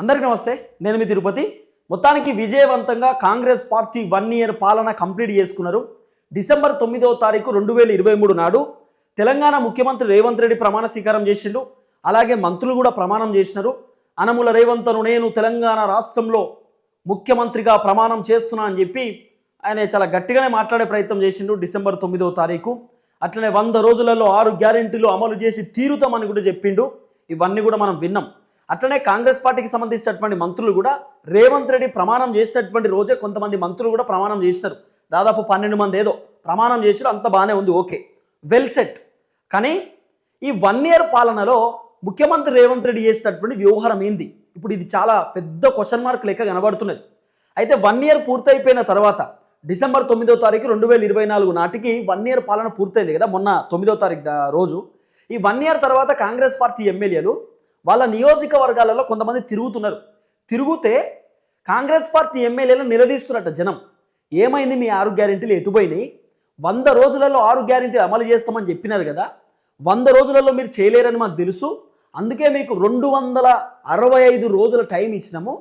అందరికీ నమస్తే నేను మీ తిరుపతి. మొత్తానికి విజయవంతంగా కాంగ్రెస్ పార్టీ వన్ ఇయర్ పాలన కంప్లీట్ చేసుకున్నారు. డిసెంబర్ తొమ్మిదవ తారీఖు రెండు వేల ఇరవై మూడు నాడు తెలంగాణ ముఖ్యమంత్రి రేవంత్ రెడ్డి ప్రమాణ స్వీకారం చేసిండు. అలాగే మంత్రులు కూడా ప్రమాణం చేసినారు. అనముల రేవంత్ను నేను తెలంగాణ రాష్ట్రంలో ముఖ్యమంత్రిగా ప్రమాణం చేస్తున్నా అని చెప్పి ఆయన చాలా గట్టిగానే మాట్లాడే ప్రయత్నం చేసిండు డిసెంబర్ తొమ్మిదవ తారీఖు. అట్లనే వంద రోజులలో ఆరు గ్యారెంటీలు అమలు చేసి తీరుతామని కూడా చెప్పిండు. ఇవన్నీ కూడా మనం విన్నాం. అట్లనే కాంగ్రెస్ పార్టీకి సంబంధించినటువంటి మంత్రులు కూడా రేవంత్ రెడ్డి ప్రమాణం చేసినటువంటి రోజే కొంతమంది మంత్రులు కూడా ప్రమాణం చేసినారు. దాదాపు పన్నెండు మంది ఏదో ప్రమాణం చేసినారు అంత బాగానే ఉంది ఓకే. వెల్ సెట్ కానీ ఈ వన్ ఇయర్ పాలనలో ముఖ్యమంత్రి రేవంత్ రెడ్డి చేసినటువంటి వ్యవహారం ఏంది? ఇప్పుడు ఇది చాలా పెద్ద క్వశ్చన్ మార్క్ లెక్క కనబడుతున్నది. అయితే వన్ ఇయర్ పూర్తయిపోయిన తర్వాత డిసెంబర్ తొమ్మిదో తారీఖు రెండు వేల ఇరవై నాలుగు నాటికి వన్ ఇయర్ పాలన పూర్తయింది కదా మొన్న తొమ్మిదో తారీఖు రోజు. ఈ వన్ ఇయర్ తర్వాత కాంగ్రెస్ పార్టీ ఎమ్మెల్యేలు వాళ్ళ నియోజకవర్గాలలో కొంతమంది తిరుగుతున్నారు. తిరుగుతే కాంగ్రెస్ పార్టీ ఎమ్మెల్యేలు నిలదీస్తున్నట్ట జనం. ఏమైంది? మీ ఆరు గ్యారెంటీలు ఎటుపోయినాయి? వంద రోజులలో ఆరు గ్యారెంటీలు అమలు చేస్తామని చెప్పినారు కదా. వంద రోజులలో మీరు చేయలేరని మాకు తెలుసు. అందుకే మీకు రెండు వందల అరవై ఐదు రోజుల టైం ఇచ్చినాము.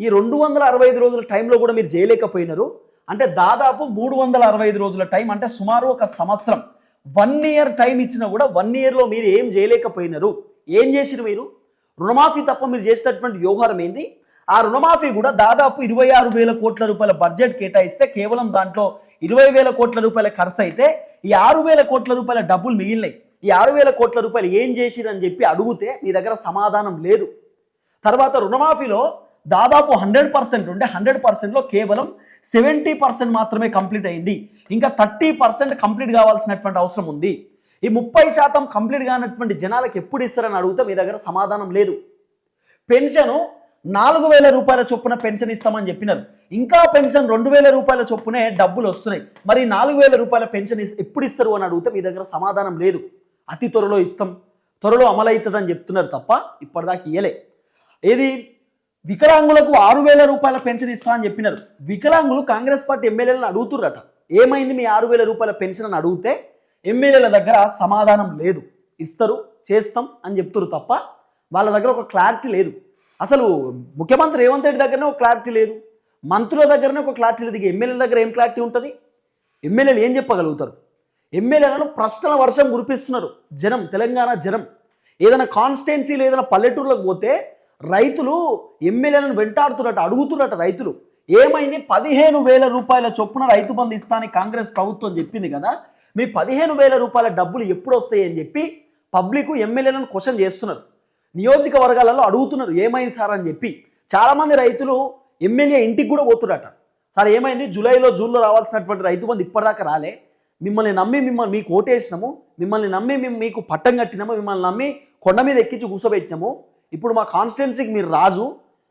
ఈ రెండు వందల అరవై ఐదు రోజుల టైంలో కూడా మీరు చేయలేకపోయినారు. అంటే దాదాపు మూడు వందల అరవై ఐదు రోజుల టైం అంటే సుమారు ఒక సంవత్సరం. వన్ ఇయర్ టైం ఇచ్చినా కూడా వన్ ఇయర్లో మీరు ఏం చేయలేకపోయినారు. ఏం చేసిరు మీరు? రుణమాఫీ తప్ప మీరు చేసినటువంటి వ్యవహారం ఏంది? ఆ రుణమాఫీ కూడా దాదాపు ఇరవై ఆరు వేల కోట్ల రూపాయల బడ్జెట్ కేటాయిస్తే కేవలం దాంట్లో ఇరవై వేల కోట్ల రూపాయల ఖర్చు అయితే ఈ ఆరు వేల కోట్ల రూపాయల డబ్బులు మిగిలినాయి. ఈ ఆరు వేల కోట్ల రూపాయలు ఏం చేసిరని చెప్పి అడిగితే మీ దగ్గర సమాధానం లేదు. తర్వాత రుణమాఫీలో దాదాపు హండ్రెడ్ పర్సెంట్ ఉంటే హండ్రెడ్ పర్సెంట్లో కేవలం సెవెంటీ పర్సెంట్ మాత్రమే కంప్లీట్ అయింది. ఇంకా థర్టీ పర్సెంట్ కంప్లీట్ కావాల్సినటువంటి అవసరం ఉంది. ఈ ముప్పై శాతం కంప్లీట్ కానటువంటి జనాలకు ఎప్పుడు ఇస్తారని అడిగితే మీ దగ్గర సమాధానం లేదు. పెన్షను నాలుగు వేల రూపాయల చొప్పున పెన్షన్ ఇస్తామని చెప్పినారు. ఇంకా పెన్షన్ రెండు వేల రూపాయల చొప్పునే డబ్బులు వస్తున్నాయి. మరి నాలుగు వేల రూపాయల పెన్షన్ ఎప్పుడు ఇస్తారు అని అడిగితే మీ దగ్గర సమాధానం లేదు. అతి త్వరలో ఇస్తాం. త్వరలో అమలవుతుందని చెప్తున్నారు తప్ప ఇప్పటిదాకా ఇయ్యలే. ఏది? వికలాంగులకు ఆరు వేల రూపాయల పెన్షన్ ఇస్తా అని చెప్పినారు. వికలాంగులు కాంగ్రెస్ పార్టీ ఎమ్మెల్యేలను అడుగుతుర్రట. ఏమైంది మీ ఆరు వేల రూపాయల పెన్షన్ అని అడిగితే ఎమ్మెల్యేల దగ్గర సమాధానం లేదు. ఇస్తారు చేస్తాం అని చెప్తారు తప్ప వాళ్ళ దగ్గర ఒక క్లారిటీ లేదు. అసలు ముఖ్యమంత్రి రేవంత్ రెడ్డి దగ్గరనే ఒక క్లారిటీ లేదు. మంత్రుల దగ్గరనే ఒక క్లారిటీ లేదు. ఇక ఎమ్మెల్యేల దగ్గర ఏం క్లారిటీ ఉంటుంది? ఎమ్మెల్యేలు ఏం చెప్పగలుగుతారు? ఎమ్మెల్యేలను ప్రశ్నల వర్షం కురిపిస్తున్నారు. జనం తెలంగాణ జనం. ఏదైనా కాన్స్టిట్యున్సీలు ఏదైనా పల్లెటూరులకు పోతే రైతులు ఎమ్మెల్యేలను వెంటాడుతున్నట్టు అడుగుతున్నట్టు రైతులు. ఏమైంది? పదిహేను వేల రూపాయల చొప్పున రైతు బంధు ఇస్తానని కాంగ్రెస్ ప్రభుత్వం చెప్పింది కదా. మీ పదిహేను వేల రూపాయల డబ్బులు ఎప్పుడు వస్తాయి అని చెప్పి పబ్లిక్ ఎమ్మెల్యేలను క్వశ్చన్ చేస్తున్నారు. నియోజకవర్గాలలో అడుగుతున్నారు ఏమైంది సార్ అని చెప్పి. చాలామంది రైతులు ఎమ్మెల్యే ఇంటికి కూడా పోతున్నట సార్ ఏమైంది? జూలైలో జూన్లో రావాల్సినటువంటి రైతు బంధు ఇప్పటిదాకా రాలే. మిమ్మల్ని నమ్మి మిమ్మల్ని మీకు ఓటేసినాము. మిమ్మల్ని నమ్మి మేము మీకు పట్టం కట్టినాము. మిమ్మల్ని నమ్మి కొండ మీద ఎక్కించి కూర్చోబెట్టినాము ఇప్పుడు మా కాన్స్టిట్యున్సీకి మీరు రాజు.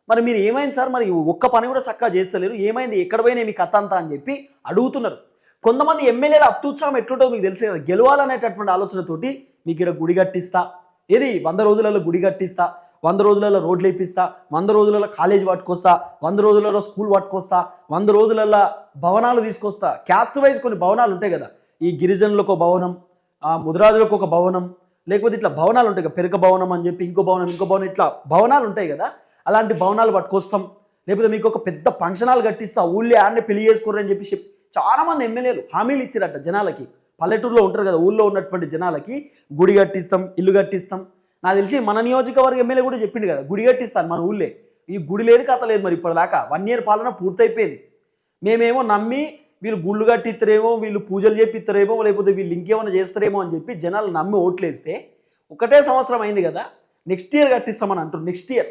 మరి మీరు ఏమైంది సార్? మరి ఒక్క పని కూడా చక్కగా చేస్తలేరు. ఏమైంది? ఎక్కడ పోయినా మీ కథ అంతా అని చెప్పి అడుగుతున్నారు. కొంతమంది ఎమ్మెల్యేల అత్యుత్సాహం ఎట్లుంటుందో మీకు తెలుసు కదా. గెలవాలనేటటువంటి ఆలోచనతోటి మీకు ఇక్కడ గుడి కట్టిస్తా. ఏది? వంద రోజులలో గుడి కట్టిస్తా. వంద రోజులలో రోడ్లు వేపిస్తా. వంద రోజులలో కాలేజ్ పట్టుకొస్తా. వంద రోజులలో స్కూల్ పట్టుకొస్తా. వంద రోజులలో భవనాలు తీసుకొస్తా. క్యాస్ట్ వైజ్ కొన్ని భవనాలు ఉంటాయి కదా. ఈ గిరిజనులకు ఒక భవనం ఆ ముదిరాజులకు ఒక భవనం లేకపోతే ఇట్లా భవనాలు ఉంటాయి కదా. పెరక భవనం అని చెప్పి ఇంకో భవనం ఇంకో భవనం ఇట్లా భవనాలు ఉంటాయి కదా. అలాంటి భవనాలు పట్టుకొస్తాం. లేకపోతే మీకు ఒక పెద్ద ఫంక్షనాలు కట్టిస్తా. ఊళ్ళో ఆడనే పెళ్ళి చేసుకోరని చెప్పి చాలామంది ఎమ్మెల్యేలు హామీలు ఇచ్చారట జనాలకి. పల్లెటూరులో ఉంటారు కదా ఊళ్ళో ఉన్నటువంటి జనాలకి గుడి కట్టిస్తాం ఇల్లు కట్టిస్తాం. నాకు తెలిసి మన నియోజకవర్గ ఎమ్మెల్యే కూడా చెప్పిండు కదా గుడి కట్టిస్తాను మన ఊళ్ళే. ఈ గుడి లేదు కథ లేదు మరి ఇప్పటిదాకా. వన్ ఇయర్ పాలన పూర్తయిపోయింది. మేమేమో నమ్మి వీళ్ళు గుళ్ళు కట్టిస్తారేమో వీళ్ళు పూజలు చేపిస్తారేమో లేకపోతే వీళ్ళు ఇంకేమైనా చేస్తారేమో అని చెప్పి జనాలు నమ్మి ఓట్లేస్తే ఒకటే సంవత్సరం అయింది కదా నెక్స్ట్ ఇయర్ కట్టిస్తామని అంటారు నెక్స్ట్ ఇయర్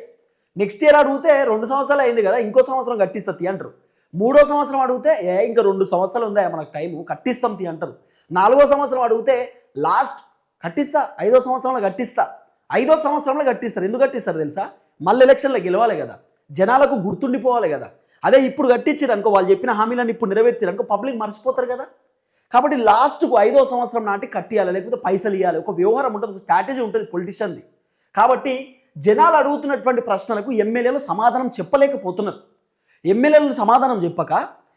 నెక్స్ట్ ఇయర్ అడిగితే రెండు సంవత్సరాలు అయింది కదా ఇంకో సంవత్సరం కట్టిస్తుంది అంటారు. మూడో సంవత్సరం అడిగితే ఏ ఇంకా రెండు సంవత్సరాలు ఉందా? మనకు టైము. కట్టిస్తాం తీ అంటారు. నాలుగో సంవత్సరం అడిగితే లాస్ట్ కట్టిస్తా ఐదో సంవత్సరంలో కట్టిస్తా. ఐదో సంవత్సరంలో కట్టిస్తారు. ఎందుకు కట్టిస్తారు తెలుసా? మళ్ళీ ఎలక్షన్లో గెలవాలి కదా. జనాలకు గుర్తుండిపోవాలి కదా. అదే ఇప్పుడు కట్టించారు అనుకో వాళ్ళు చెప్పిన హామీలను ఇప్పుడు నెరవేర్చారు అనుకో పబ్లిక్ మర్చిపోతారు కదా. కాబట్టి లాస్ట్కు ఐదో సంవత్సరం నాటి కట్టియాలి లేకపోతే పైసలు ఇవ్వాలి ఒక వ్యవహారం ఉంటుంది ఒక స్ట్రాటజీ ఉంటుంది పొలిటిషియన్ది కాబట్టి జనాలు అడుగుతున్నటువంటి ప్రశ్నలకు ఎమ్మెల్యేలు సమాధానం చెప్పలేకపోతున్నారు. ఎమ్మెల్యేలు సమాధానం చెప్పక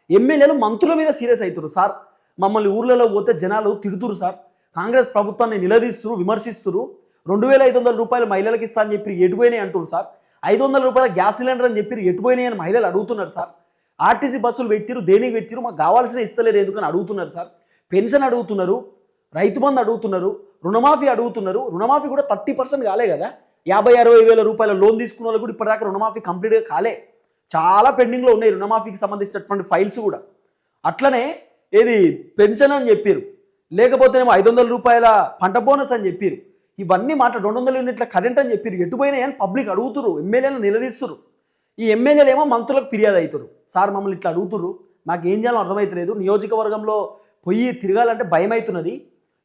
ఎమ్మెల్యేలు మంత్రుల మీద సీరియస్ అవుతారు సార్. మమ్మల్ని ఊర్లలో పోతే జనాలు తిడుతురు సార్. కాంగ్రెస్ ప్రభుత్వాన్ని నిలదీస్తురు విమర్శిస్తురు రెండు వేల ఐదు వందల రూపాయలు మహిళలకు ఇస్తా అని చెప్పి ఎటుపోయినాయి అంటున్నారు సార్. ఐదు వందల రూపాయల గ్యాస్ సిలిండర్ అని చెప్పి ఎటుపోయినాయి అని మహిళలు అడుగుతున్నారు సార్. ఆర్టీసీ బస్సులు పెట్టిరు దేనికి పెట్టిరు మాకు కావాల్సిన ఇస్తలేరు ఎందుకని అడుగుతున్నారు సార్. పెన్షన్ అడుగుతున్నారు రైతు బంధు అడుగుతున్నారు రుణమాఫీ అడుగుతున్నారు. రుణమాఫీ కూడా థర్టీ పర్సెంట్ కాలే కదా. యాభై అరవై వేల రూపాయల లోన్ తీసుకున్న వాళ్ళు కూడా ఇప్పటిదాకా రుణమాఫీ కంప్లీట్గా కాలే. చాలా పెండింగ్లో ఉన్నాయి రుణమాఫీకి సంబంధించినటువంటి ఫైల్స్ కూడా. అట్లనే ఏది పెన్షన్ అని చెప్పారు. లేకపోతేనేమో ఐదు వందల రూపాయల పంట బోనస్ అని చెప్పారు. ఇవన్నీ మాట రెండు వందల యూనిట్ల కరెంట్ అని చెప్పారు. ఎటుపోయినాయి అని పబ్లిక్ అడుగుతురు ఎమ్మెల్యేలు నిలదీస్తురు ఈ ఎమ్మెల్యేలు ఏమో మంత్రులకు ఫిర్యాదు అవుతారు సార్ మమ్మల్ని ఇట్లా అడుగుతురు మాకు ఏం చేయాలో అర్థమవుతలేదు నియోజకవర్గంలో పొయ్యి తిరగాలంటే భయం అవుతున్నది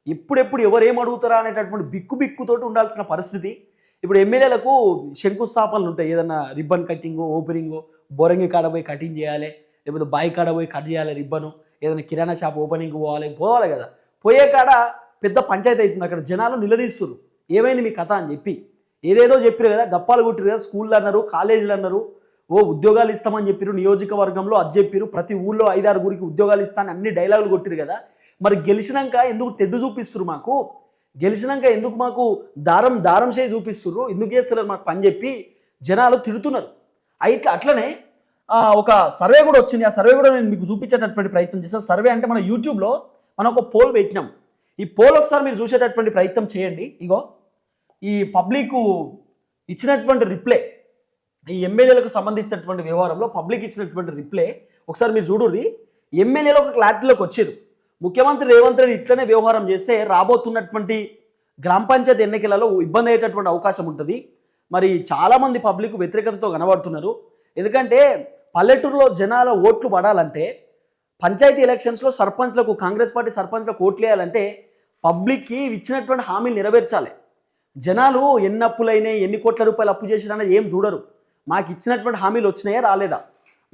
ఎప్పుడెప్పుడు ఎవరు ఏం అడుగుతారా అనేటటువంటి బిక్కు బిక్కుతోటి ఉండాల్సిన పరిస్థితి. ఇప్పుడు ఎమ్మెల్యేలకు శంకుస్థాపనలు ఉంటాయి. ఏదన్నా రిబ్బన్ కటింగ్ ఓపెనింగ్ బోరంగి కాడ పోయి కటింగ్ చేయాలి లేకపోతే బాయి కాడ పోయి కట్ చేయాలి రిబ్బను ఏదైనా కిరాణా షాప్ ఓపెనింగ్ పోవాలి పోవాలి కదా. పోయే కాడ పెద్ద పంచాయతీ అవుతుంది. అక్కడ జనాలు నిలదీస్తున్నారు ఏమైంది మీ కథ అని చెప్పి. ఏదేదో చెప్పారు కదా గప్పాలు కొట్టిరు కదా స్కూళ్ళు అన్నారు కాలేజీలు అన్నారు. ఓ ఉద్యోగాలు ఇస్తామని చెప్పారు నియోజకవర్గంలో అది చెప్పారు ప్రతి ఊళ్ళో ఐదారు గురికి ఉద్యోగాలు ఇస్తానని అన్ని డైలాగులు కొట్టిరు కదా. మరి గెలిచినాక ఎందుకు తెడ్డు చూపిస్తున్నారు మాకు? గెలిచినాక ఎందుకు మాకు దారం దారం చేయి చూపిస్తుర్రు? ఎందుకు చేస్తున్నారు మాకు పని చెప్పి జనాలు తిడుతున్నారు. అయితే అట్లనే ఒక సర్వే కూడా వచ్చింది. ఆ సర్వే కూడా నేను మీకు చూపించేటటువంటి ప్రయత్నం చేస్తాను సర్వే అంటే మన యూట్యూబ్లో మనం ఒక పోల్ పెట్టినాం. ఈ పోల్ ఒకసారి మీరు చూసేటటువంటి ప్రయత్నం చేయండి. ఇగో ఈ పబ్లిక్ ఇచ్చినటువంటి రిప్లై ఈ ఎమ్మెల్యేలకు సంబంధించినటువంటి వ్యవహారంలో పబ్లిక్ ఇచ్చినటువంటి రిప్లై ఒకసారి మీరు చూడుర్రి. ఎమ్మెల్యేలు ఒక క్లారిటీలోకి వచ్చారు. ముఖ్యమంత్రి రేవంత్ రెడ్డి ఇట్లనే వ్యవహారం చేస్తే రాబోతున్నటువంటి గ్రామ పంచాయతీ ఎన్నికలలో ఇబ్బంది అయ్యేటటువంటి అవకాశం ఉంటుంది. మరి చాలామంది పబ్లిక్ వ్యతిరేకతతో కనబడుతున్నారు. ఎందుకంటే పల్లెటూరులో జనాల ఓట్లు పడాలంటే పంచాయతీ ఎలక్షన్స్లో సర్పంచ్లకు కాంగ్రెస్ పార్టీ సర్పంచ్లకు ఓట్లు వేయాలంటే పబ్లిక్కి ఇచ్చినటువంటి హామీలు నెరవేర్చాలి. జనాలు ఎన్ని అప్పులైనాయి ఎన్ని కోట్ల రూపాయలు అప్పు చేసినా ఏం చూడరు. మాకు ఇచ్చినటువంటి హామీలు వచ్చినాయా రాలేదా?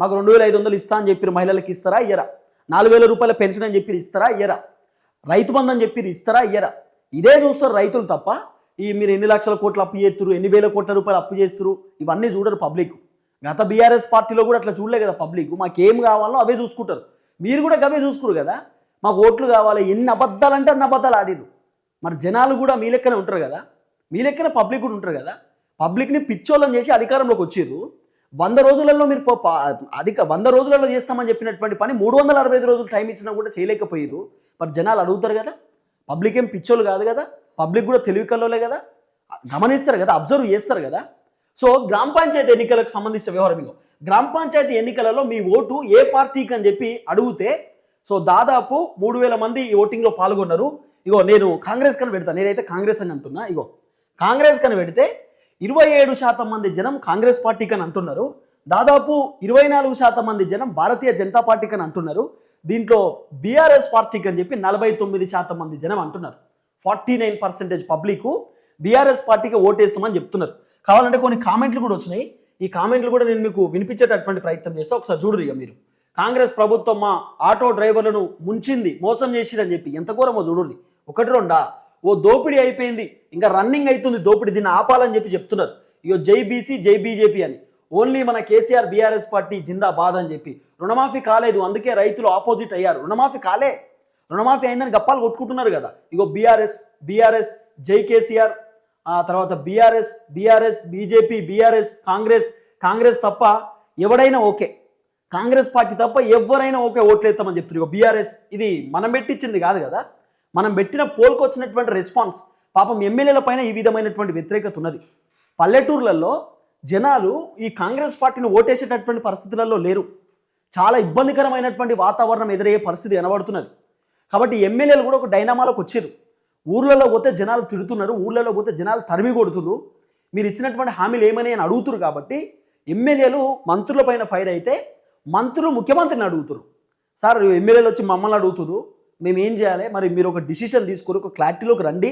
మాకు రెండు వేల ఐదు వందలు ఇస్తా అని చెప్పిన మహిళలకు ఇస్తారా ఇయ్యరా? నాలుగు వేల రూపాయల పెన్షన్ అని చెప్పి ఇస్తారా ఇయ్యరా? రైతు బంధు అని చెప్పి ఇస్తారా ఇయ్యరా? ఇదే చూస్తారు రైతులు తప్ప ఈ మీరు ఎన్ని లక్షల కోట్లు అప్పు చేస్తురు ఎన్ని వేల కోట్ల రూపాయలు అప్పు చేస్తురు ఇవన్నీ చూడరు పబ్లిక్. గత బీఆర్ఎస్ పార్టీలో కూడా అట్లా చూడలే కదా పబ్లిక్. మాకు ఏం కావాలో అవే చూసుకుంటారు. మీరు కూడా అవే చూసుకురు కదా? మాకు ఓట్లు కావాలి ఎన్ని అబద్ధాలు అంటే అన్ని అబద్ధాలు ఆడిరు మరి జనాలు కూడా మీ లెక్కనే ఉంటారు కదా? మీ లెక్కనే పబ్లిక్ కూడా ఉంటారు కదా? పబ్లిక్ని పిచ్చోళ్ళని చేసి అధికారంలోకి వచ్చారు వంద రోజులలో మీరు అధిక వంద రోజులలో చేస్తామని చెప్పినటువంటి పని మూడు వందల అరవై ఐదు రోజులు టైం ఇచ్చినా కూడా చేయలేకపోయారు మరి జనాలు అడుగుతారు కదా. పబ్లిక్ ఏం పిచ్చోళ్ళు కాదు కదా. పబ్లిక్ కూడా తెలివి కల్లోలే కదా. గమనిస్తారు కదా అబ్జర్వ్ చేస్తారు కదా. సో గ్రామ పంచాయతీ ఎన్నికలకు సంబంధించిన వ్యవహారం ఇగో. గ్రామ పంచాయతీ ఎన్నికలలో మీ ఓటు ఏ పార్టీకి అని చెప్పి అడిగితే సో దాదాపు మూడు వేల మంది ఈ ఓటింగ్లో పాల్గొన్నారు. ఇగో నేను కాంగ్రెస్ కని పెడతాను నేనైతే కాంగ్రెస్ అని అంటున్నా. ఇగో కాంగ్రెస్ కని పెడితే ఇరవై ఏడు శాతం మంది జనం కాంగ్రెస్ పార్టీకి అని అంటున్నారు. దాదాపు ఇరవై నాలుగు శాతం మంది జనం భారతీయ జనతా పార్టీకి అని అంటున్నారు. దీంట్లో బీఆర్ఎస్ పార్టీకి అని చెప్పి నలభై తొమ్మిది శాతం మంది జనం అంటున్నారు. Forty nine percentage public BRS పార్టీకి ఓటేస్తామని చెప్తున్నారు. కావాలంటే కొన్ని కామెంట్లు కూడా వచ్చినాయి. ఈ కామెంట్లు కూడా నేను మీకు వినిపించేటటువంటి ప్రయత్నం చేస్తా. ఒకసారి చూడరు ఇక మీరు. కాంగ్రెస్ ప్రభుత్వం మా ఆటో డ్రైవర్లను ముంచింది మోసం చేసిరని చెప్పి ఎంత ఘోరమో చూడండి ఒకటి రెండా? ఓ దోపిడీ అయిపోయింది. ఇంకా రన్నింగ్ అవుతుంది దోపిడీ దీన్ని ఆపాలని చెప్పి చెప్తున్నారు. ఇగో జై బీసీ జై బీజేపీ అని. ఓన్లీ మన కేసీఆర్ బీఆర్ఎస్ పార్టీ జిందాబాద్ అని చెప్పి. రుణమాఫీ కాలేదు అందుకే రైతులు ఆపోజిట్ అయ్యారు. రుణమాఫీ కాలే. రుణమాఫీ అయిందని గప్పాలు కొట్టుకుంటున్నారు కదా. ఇగో బీఆర్ఎస్ బీఆర్ఎస్ జై కేసీఆర్ ఆ తర్వాత BRS BRS BJP BRS Congress Congress తప్ప ఎవడైనా ఓకే. కాంగ్రెస్ పార్టీ తప్ప ఎవరైనా ఓకే ఓట్లేస్తామని చెప్తున్నారు. ఇగో బీఆర్ఎస్ ఇది మనం పెట్టించింది కాదు కదా. మనం పెట్టిన పోల్కి వచ్చినటువంటి రెస్పాన్స్ పాపం ఎమ్మెల్యేల పైన ఈ విధమైనటువంటి వ్యతిరేకత ఉన్నది. పల్లెటూర్లలో జనాలు ఈ కాంగ్రెస్ పార్టీని ఓటేసేటటువంటి పరిస్థితులలో లేరు. చాలా ఇబ్బందికరమైనటువంటి వాతావరణం ఎదురయ్యే పరిస్థితి కనబడుతున్నది. కాబట్టి ఎమ్మెల్యేలు కూడా ఒక డైనామాలోకి వచ్చారు. ఊర్లలో పోతే జనాలు తిడుతున్నారు ఊర్లలో పోతే జనాలు తరిమి కొడుతున్నారు. మీరు ఇచ్చినటువంటి హామీలు ఏమని అని అడుగుతున్నారు కాబట్టి ఎమ్మెల్యేలు మంత్రుల పైన ఫైర్ అయితే మంత్రులు ముఖ్యమంత్రిని అడుగుతారు. సార్ ఎమ్మెల్యేలు వచ్చి మమ్మల్ని అడుగుతున్నారు మేము ఏం చేయాలి? మరి మీరు ఒక డిసిషన్ తీసుకొని ఒక క్లారిటీలోకి రండి.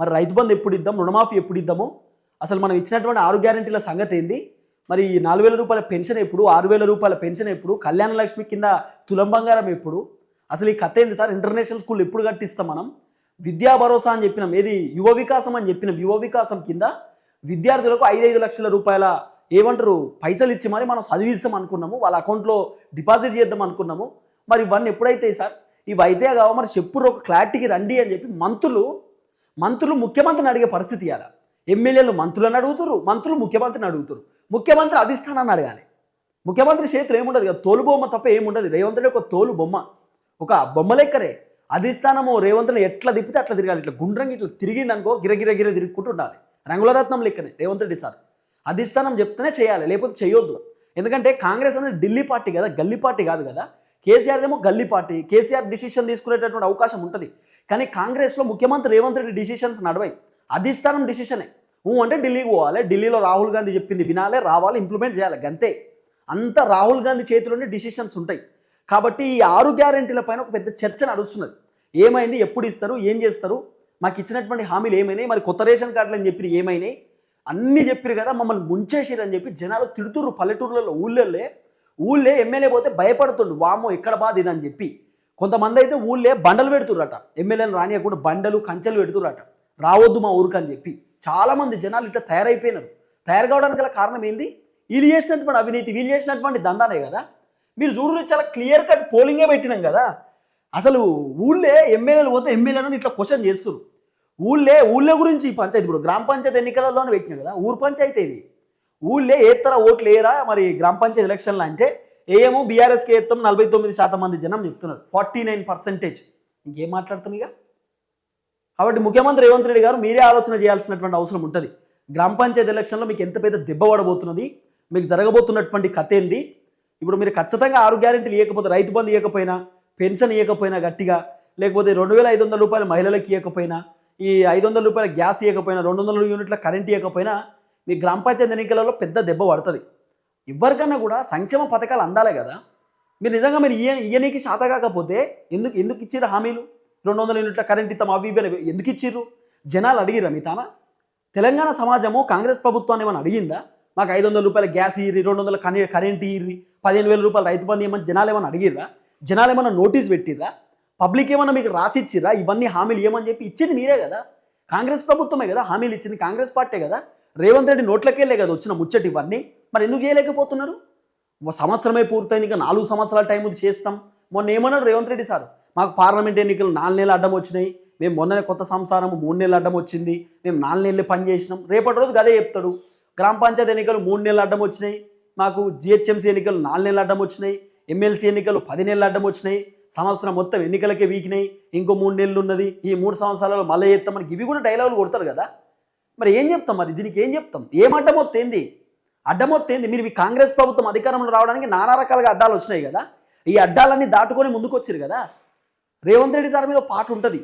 మరి రైతు బంధు ఎప్పుడు ఇద్దాం రుణమాఫీ ఎప్పుడు ఇద్దాము అసలు మనం ఇచ్చినటువంటి ఆరు గ్యారంటీల సంగతి ఏంది మరి ఈ నాలుగు వేల రూపాయల పెన్షన్ ఎప్పుడు? ఆరు వేల రూపాయల పెన్షన్ ఎప్పుడు? కళ్యాణ లక్ష్మి కింద తులం బంగారం ఎప్పుడు? అసలు ఈ కథ ఏంది సార్? ఇంటర్నేషనల్ స్కూల్ ఎప్పుడు కట్టిస్తాం మనం? విద్యా భరోసా అని చెప్పినాం. ఏది? యువ వికాసం అని చెప్పినాం. యువ వికాసం కింద విద్యార్థులకు ఐదు ఐదు లక్షల రూపాయల ఏమంటారు? పైసలు ఇచ్చి మరి మనం చదివిస్తాం అనుకున్నాము. వాళ్ళ అకౌంట్లో డిపాజిట్ చేద్దాం అనుకున్నాము. మరి ఇవన్నీ ఎప్పుడైతే సార్? ఇవి అయితే కావా మరి చెప్పురు ఒక క్లారిటీకి రండి అని చెప్పి మంత్రులు మంత్రులు ముఖ్యమంత్రిని అడిగే పరిస్థితి ఇవ్వాలి ఎమ్మెల్యేలు మంత్రులను అడుగుతారు మంత్రులు ముఖ్యమంత్రిని అడుగుతారు ముఖ్యమంత్రి అధిష్టానాన్ని అడగాలి. ముఖ్యమంత్రి చేతులు ఏముండదు కదా? తోలు బొమ్మ తప్ప ఏముండదు. రేవంత్ రెడ్డి ఒక తోలు బొమ్మ. ఒక బొమ్మ లెక్కరే అధిష్టానము రేవంత్ని ఎట్లా తిప్పితే అట్లా తిరగాలి. ఇట్లా గుండ్రంగి ఇట్లా తిరిగింది అనుకో గిరగిర గిర తిరుగుకుంటూ ఉండాలి. రంగులరత్నం లెక్కనే రేవంత్ రెడ్డి సార్. అధిష్టానం చెప్తేనే చేయాలి లేకపోతే చేయొద్దు. ఎందుకంటే కాంగ్రెస్ అనేది ఢిల్లీ పార్టీ కదా గల్లీ పార్టీ కాదు కదా. కేసీఆర్ ఏమో గల్లీ పార్టీ కేసీఆర్ డిసిషన్ తీసుకునేటటువంటి అవకాశం ఉంటుంది. కానీ కాంగ్రెస్లో ముఖ్యమంత్రి రేవంత్ రెడ్డి డిసిషన్స్ నడవాయి అధిష్టానం డిసిషనే నువ్వు అంటే ఢిల్లీకి పోవాలి ఢిల్లీలో రాహుల్ గాంధీ చెప్పింది వినాలి రావాలి ఇంప్లిమెంట్ చేయాలి గంతే. అంత రాహుల్ గాంధీ చేతిలోనే డిసిషన్స్ ఉంటాయి. కాబట్టి ఈ ఆరు గ్యారెంటీల పైన ఒక పెద్ద చర్చ నడుస్తున్నది. ఏమైంది ఎప్పుడు ఇస్తారు ఏం చేస్తారు? మాకు ఇచ్చినటువంటి హామీలు ఏమైనాయి? మరి కొత్త రేషన్ కార్డులు అని చెప్పి ఏమైనాయి? అన్నీ చెప్పారు కదా మమ్మల్ని ముంచేసిరు అని చెప్పి జనాలు తిడుతుర్రు పల్లెటూర్లలో ఊళ్ళల్లో. ఊళ్ళే ఎమ్మెల్యే పోతే భయపడుతుండు. వామో ఎక్కడ బాధ ఇదని చెప్పి. కొంతమంది అయితే ఊళ్ళే బండలు పెడుతుర్రట. ఎమ్మెల్యేలు రానియకుండా బండలు కంచెలు పెడుతుర్రట. రావద్దు మా ఊరికి అని చెప్పి. చాలామంది జనాలు ఇట్లా తయారైపోయినారు. తయారు కావడానికి గల కారణం ఏంది? వీళ్ళు చేసినటువంటి అవినీతి వీళ్ళు చేసినటువంటి దందానే కదా? మీరు చూడండి చాలా క్లియర్ కట్ పోలింగే పెట్టినాం కదా? అసలు ఊళ్ళే ఎమ్మెల్యేలు పోతే ఎమ్మెల్యేలను ఇట్లా క్వశ్చన్ చేస్తారు ఊళ్ళే ఊళ్ళో గురించి పంచాయతీ ఇప్పుడు గ్రామ పంచాయతీ ఎన్నికలలోనే పెట్టినాం కదా? ఊరు పంచాయతీ ఇది ఊళ్ళే ఏతర ఓట్లు వేయరా? మరి గ్రామ పంచాయతీ ఎలక్షన్లు అంటే ఏమో బీఆర్ఎస్కి ఏత్తాం నలభై తొమ్మిది శాతం మంది జనం చెప్తున్నారు. Forty nine percentage. ఇంకేం మాట్లాడుతున్నాయిగా ఇక? కాబట్టి ముఖ్యమంత్రి రేవంత్ రెడ్డి గారు మీరే ఆలోచన చేయాల్సినటువంటి అవసరం ఉంటుంది. గ్రామ పంచాయతీ ఎలక్షన్లో మీకు ఎంత పెద్ద దెబ్బ పడబోతున్నది? మీకు జరగబోతున్నటువంటి కథ ఏంది? ఇప్పుడు మీరు ఖచ్చితంగా ఆరు గ్యారెంటీలు ఇవ్వకపోతే రైతు బంధు ఇవ్వకపోయినా పెన్షన్ ఇవ్వకపోయినా గట్టిగా లేకపోతే రెండు వేల ఐదు వందల రూపాయలు మహిళలకు ఇవ్వకపోయినా ఈ ఐదు వందల రూపాయల గ్యాస్ ఇవ్వకపోయినా రెండు వందల యూనిట్ల కరెంట్ ఇవ్వకపోయినా మీ గ్రామ పంచాయతీ ఎన్నికలలో పెద్ద దెబ్బ పడుతుంది. ఎవరికన్నా కూడా సంక్షేమ పథకాలు అందాలే కదా. మీరు నిజంగా మీరు ఇయ్య ఇయ్యనీకి శాత కాకపోతే ఎందుకు ఎందుకు ఇచ్చారు హామీలు? రెండు వందల యూనిట్ల కరెంట్ ఇస్తాం అవి ఇవి ఎందుకు ఇచ్చిర్రు? జనాలు అడిగిరా మీ తాన? తెలంగాణ సమాజము కాంగ్రెస్ ప్రభుత్వాన్ని ఏమైనా అడిగిందా? మాకు ఐదు వందల రూపాయల గ్యాస్ ఇయ్యి రెండు వందల కనీ కరెంట్ ఇయ్యి పదిహేను వేల రూపాయలు రైతు బంధు ఏమైనా జనాలు ఏమైనా అడిగిర్రా? జనాలు ఏమైనా నోటీస్ పెట్టిర్రా? పబ్లిక్ ఏమైనా మీకు రాసి ఇచ్చిరా ఇవన్నీ హామీలు ఏమని చెప్పి ఇచ్చింది మీరే కదా. కాంగ్రెస్ ప్రభుత్వమే కదా హామీలు ఇచ్చింది కాంగ్రెస్ పార్టీ కదా. రేవంత్ రెడ్డి నోట్లకెళ్ళే కదా వచ్చిన ముచ్చటి ఇవన్నీ. మరి ఎందుకు చేయలేకపోతున్నారు? సంవత్సరమే పూర్తయింది ఇంకా నాలుగు సంవత్సరాల టైం ఉంది చేస్తాం. మొన్న ఏమన్నాడు రేవంత్ రెడ్డి సార్? మాకు పార్లమెంట్ ఎన్నికలు నాలుగు నెలలు అడ్డం వచ్చినాయి. మేము మొన్ననే కొత్త సంసారం మూడు నెలలు అడ్డం వచ్చింది. మేము నాలుగు నెలలు పని చేసినాం. రేపటి రోజు అదే చెప్తాడు. గ్రామ పంచాయతీ ఎన్నికలు మూడు నెలలు అడ్డం వచ్చినాయి. మాకు జిహెచ్ఎంసీ ఎన్నికలు నాలుగు నెలలు అడ్డం వచ్చినాయి. ఎమ్మెల్సీ ఎన్నికలు పది నెలలు అడ్డం వచ్చినాయి. సంవత్సరం మొత్తం ఎన్నికలకే వీకినాయి. ఇంకో మూడు నెలలు ఉన్నది. ఈ మూడు సంవత్సరాలలో మళ్ళీ చేస్తాం మనకి ఇవి కూడా డైలాగులు కొడతారు కదా. మరి ఏం చెప్తాం మరి? దీనికి ఏం చెప్తాం? ఏం అడ్డమొత్తేంది అడ్డమొత్తేంది మీరు మీ కాంగ్రెస్ ప్రభుత్వం అధికారంలో రావడానికి నానా రకాలుగా అడ్డాలు వచ్చినాయి కదా? ఈ అడ్డాలన్నీ దాటుకొని ముందుకొచ్చారు కదా? రేవంత్ రెడ్డి సార్ మీద ఒక పాట ఉంటుంది.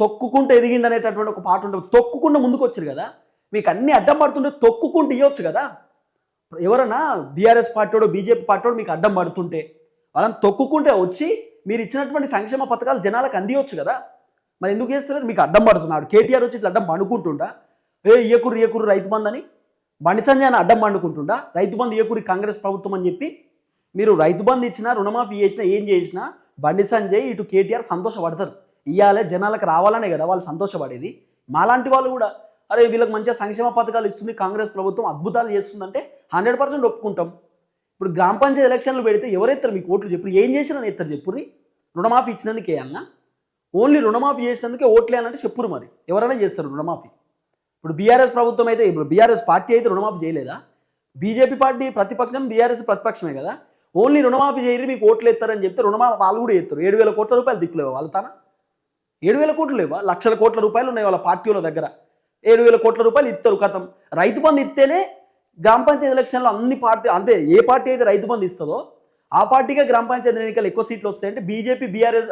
తొక్కుకుంటూ ఎదిగిండి అనేటటువంటి ఒక పాట ఉంటుంది. తొక్కుకుండా ముందుకు వచ్చారు కదా? మీకు అన్ని అడ్డం పడుతుంటే తొక్కుకుంటూ ఇవ్వచ్చు కదా? ఎవరన్నా బీఆర్ఎస్ పార్టీడో బీజేపీ పార్టీడో మీకు అడ్డం పడుతుంటే వాళ్ళని తొక్కుకుంటే వచ్చి మీరు ఇచ్చినటువంటి సంక్షేమ పథకాలు జనాలకు అందియొచ్చు కదా? మరి ఎందుకు చేస్తున్నారు? మీకు అడ్డం పడుతున్నాడు. కేటీఆర్ వచ్చి ఇట్లా అడ్డం పండుకుంటుండా? ఏ ఏకురు ఏకురు రైతు బంధు అని? బండి సంజయ్ అని అడ్డం పండుకుంటుండా? రైతు బంధు ఇయకురి కాంగ్రెస్ ప్రభుత్వం అని చెప్పి మీరు రైతు బంధు ఇచ్చినా రుణమాఫీ చేసినా ఏం చేసినా బండి సంజయ్ ఇటు కేటీఆర్ సంతోషపడతారు. ఇయ్యాలే జనాలకు రావాలనే కదా వాళ్ళు సంతోషపడేది. మాలాంటి వాళ్ళు కూడా అరే వీళ్ళకి మంచిగా సంక్షేమ పథకాలు ఇస్తుంది కాంగ్రెస్ ప్రభుత్వం అద్భుతాలు చేస్తుందంటే హండ్రెడ్ పర్సెంట్ ఒప్పుకుంటాం. ఇప్పుడు గ్రామ పంచాయతీ ఎలక్షన్లు పెడితే ఎవరెత్తారు మీకు ఓట్లు చెప్పు. ఏం చేసినా ఎత్తారు చెప్పుర్రి రుణమాఫీ ఇచ్చినందుకు వేయాలన్నా ఓన్లీ రుణమాఫీ చేసినందుకే ఓట్లు చెప్పురు మరి. ఎవరైనా చేస్తారు రుణమాఫీ. ఇప్పుడు బీఆర్ఎస్ ప్రభుత్వం అయితే ఇప్పుడు బీఆర్ఎస్ పార్టీ అయితే రుణమాఫీ చేయలేదా? బీజేపీ పార్టీ ప్రతిపక్షం బీఆర్ఎస్ ప్రతిపక్షమే కదా? ఓన్లీ రుణమాఫీ చేయరు మీకు ఓట్లు ఎత్తారని చెప్తే రుణమాఫీ వాళ్ళు కూడా ఎత్తారు. ఏడు వేల కోట్ల రూపాయలు దిక్కులేవా వాళ్ళ తన? ఏడు వేల కోట్లు లేవా? లక్షల కోట్ల రూపాయలు ఉన్నాయి వాళ్ళ పార్టీల దగ్గర. ఏడు వేల కోట్ల రూపాయలు ఇస్తారు కథం. రైతు బంధు ఇస్తేనే గ్రామ పంచాయతీ ఎలక్షన్లో అన్ని పార్టీ అంతే ఏ పార్టీ అయితే రైతు బంధు ఇస్తుందో ఆ పార్టీగా గ్రామ పంచాయతీ ఎన్నికలు ఎక్కువ సీట్లు వస్తాయంటే బీజేపీ బీఆర్ఎస్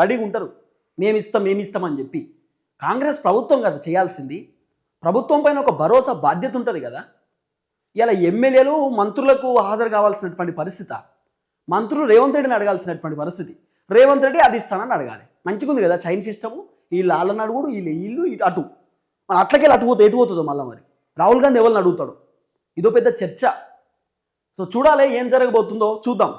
రెడీగా ఉంటారు. మేము ఇస్తాం మేము ఇస్తాం అని చెప్పి. కాంగ్రెస్ ప్రభుత్వం కదా చేయాల్సింది. ప్రభుత్వం పైన ఒక భరోసా బాధ్యత ఉంటుంది కదా. ఇలా ఎమ్మెల్యేలు మంత్రులకు హాజరు కావాల్సినటువంటి పరిస్థితి. మంత్రులు రేవంత్ రెడ్డిని అడగాల్సినటువంటి పరిస్థితి. రేవంత్ రెడ్డి ఇస్తానని అడగాలి. మంచిగుంది కదా చైన్ సిస్టము. వీళ్ళు వాళ్ళని అడుగుడు వీళ్ళు వీళ్ళు ఇటు అటు. మరి అట్లకెళ్ళి అటు పోతే ఎటు పోతుందో మళ్ళీ మరి? రాహుల్ గాంధీ ఎవరిని అడుగుతాడు? ఇదో పెద్ద చర్చ. సో చూడాలి ఏం జరగబోతుందో చూద్దాం.